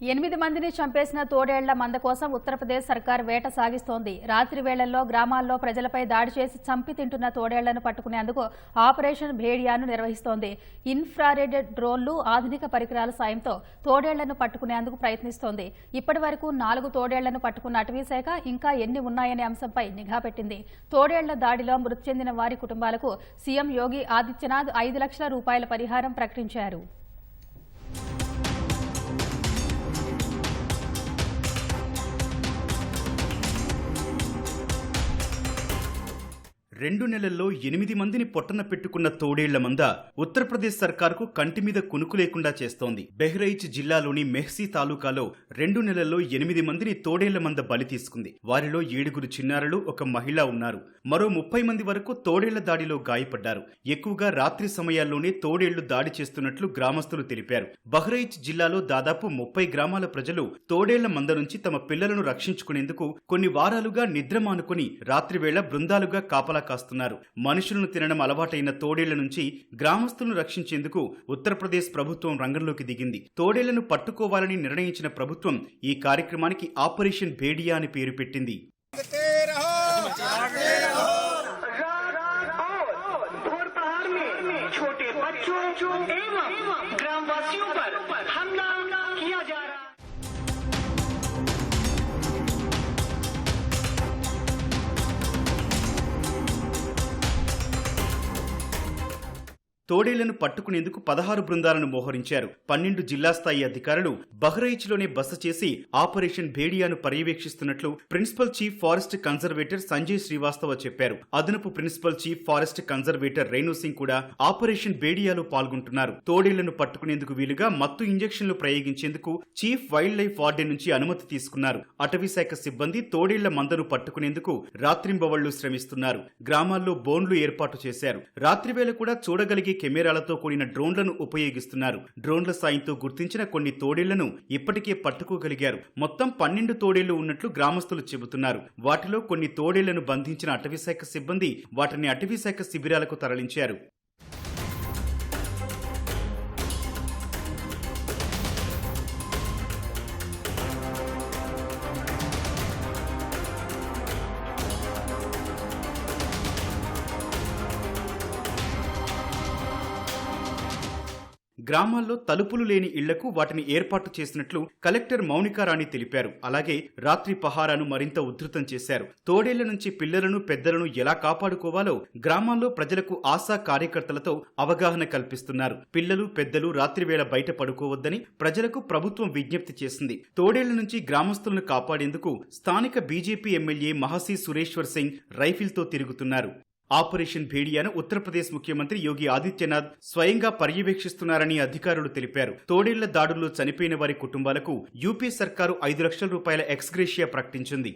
ఎనిమిది మందిని చంపేసిన తోడేళ్ళ మంద కోసం ఉత్తరప్రదేశ్ సర్కార్ వేట సాగిస్తోంది. రాత్రి వేళల్లో గ్రామాల్లో ప్రజలపై దాడి చేసి చంపి తింటున్న తోడేళ్ళను పట్టుకునేందుకు ఆపరేషన్ భేడియాను నిర్వహిస్తోంది. ఇన్ఫ్రారెడ్ డ్రోన్లు ఆధునిక పరికరాల సాయంతో తోడేళ్ళను పట్టుకునేందుకు ప్రయత్నిస్తోంది. ఇప్పటి వరకు నాలుగు తోడేళ్ళను పట్టుకున్న అటవీశాఖ ఇంకా ఎన్ని ఉన్నాయనే అంశంపై నిఘా పెట్టింది. తోడేళ్ళ దాడిలో మృతి చెందిన వారి కుటుంబాలకు సీఎం యోగి ఆదిత్యనాథ్ ఐదు లక్షల రూపాయల పరిహారం ప్రకటించారు. రెండు నెలల్లో ఎనిమిది మందిని పొట్టన పెట్టుకున్న తోడేళ్ళ మంద ఉత్తరప్రదేశ్ సర్కార్కు కంటి మీద కునుకు లేకుండా చేస్తోంది. బెహ్రైచ్ జిల్లాలోని మెహ్సీ తాలూకాలో రెండు నెలల్లో ఎనిమిది మందిని తోడేళ్ళ మంద బలి తీసుకుంది. వారిలో ఏడుగురు చిన్నారులు ఒక మహిళ ఉన్నారు. మరో ముప్పై మంది వరకు తోడేళ్ళ దాడిలో గాయపడ్డారు. ఎక్కువగా రాత్రి సమయాల్లోనే తోడేళ్ళు దాడి చేస్తున్నట్లు గ్రామస్తులు తెలిపారు. బహ్రైచ్ జిల్లాలో దాదాపు ముప్పై గ్రామాల ప్రజలు తోడేళ్ళ మంద నుంచి తమ పిల్లలను రక్షించుకునేందుకు కొన్ని వారాలుగా నిద్ర మానుకుని రాత్రివేళ బృందాలుగా కాపలా కాస్తున్నారు మనుషులను తినడం అలవాటైన తోడేళ్ల నుంచి గ్రామస్తులను రక్షించేందుకు ఉత్తరప్రదేశ్ ప్రభుత్వం రంగంలోకి దిగింది తోడేళ్లను పట్టుకోవాలని నిర్ణయించిన ప్రభుత్వం ఈ కార్యక్రమానికి ఆపరేషన్ భేడియా అని పేరు పెట్టింది भोर पहाड़ में छोटे बच्चों एवं ग्रामवासियों पर हमला किया जा रहा తోడేళ్ళను పట్టుకునేందుకు పదహారు బృందాలను మోహరించారు. పన్నెండు జిల్లా స్థాయి అధికారులు బహ్రైచ్లోనే బస చేసి ఆపరేషన్ భేడియాను పర్యవేక్షిస్తున్నట్లు principal chief forest conservator Sanjay Srivastava చెప్పారు. అదనపు principal chief forest conservator Renu Singh కూడా ఆపరేషన్ భేడియాలో పాల్గొంటున్నారు. తోడేళ్ళను పట్టుకునేందుకు వీలుగా మత్తు ఇంజెక్షన్లు ప్రయోగించేందుకు చీఫ్ వైల్డ్ లైఫ్ వార్డెన్ నుంచి అనుమతి తీసుకున్నారు. అటవీశాఖ సిబ్బంది తోడేళ్ళ మందను పట్టుకునేందుకు రాత్రింబవళ్ళు శ్రమిస్తున్నారు. గ్రామాల్లో బోన్లు ఏర్పాటు చేశారు. రాత్రివేళ కూడా చూడగలిగే కెమెరాలతో కూడిన డ్రోన్లను ఉపయోగిస్తున్నారు. డ్రోన్ల సాయంతో గుర్తించిన కొన్ని తోడేళ్ళను ఇప్పటికే పట్టుకోగలిగారు. మొత్తం పన్నెండు తోడేళ్ళు ఉన్నట్లు గ్రామస్తులు చెబుతున్నారు. వాటిలో కొన్ని తోడేళ్ళను బంధించిన అటవీశాఖ సిబ్బంది వాటిని అటవీశాఖ శిబిరాలకు తరలించారు. గ్రామాల్లో తలుపులు లేని ఇళ్ళకు వాటిని ఏర్పాటు చేసినట్లు కలెక్టర్ మౌనికారాణి తెలిపారు. అలాగే రాత్రి పహారాను మరింత ఉధృతం చేశారు. తోడేళ్ళ నుంచి పిల్లలను పెద్దలను ఎలా కాపాడుకోవాలో గ్రామాల్లో ప్రజలకు ఆశా కార్యకర్తలతో అవగాహన కల్పిస్తున్నారు. పిల్లలు పెద్దలు రాత్రివేళ బయట పడుకోవద్దని ప్రజలకు ప్రభుత్వం విజ్ఞప్తి చేసింది. తోడేళ్ళ నుంచి గ్రామస్తులను కాపాడేందుకు స్థానిక బీజేపీ ఎమ్మెల్యే మహసీ సురేశ్వర్ సింగ్ రైఫిల్తో తిరుగుతున్నారు. ఆపరేషన్ భేడియాను ఉత్తరప్రదేశ్ ముఖ్యమంత్రి యోగి ఆదిత్యనాథ్ స్వయంగా పర్యవేక్షిస్తున్నారని అధికారులు తెలిపారు. తోడేళ్ళ దాడుల్లో చనిపోయిన వారి కుటుంబాలకు యూపీ సర్కారు ఐదు లక్షల రూపాయల ఎక్స్గ్రేషియా ప్రకటించింది.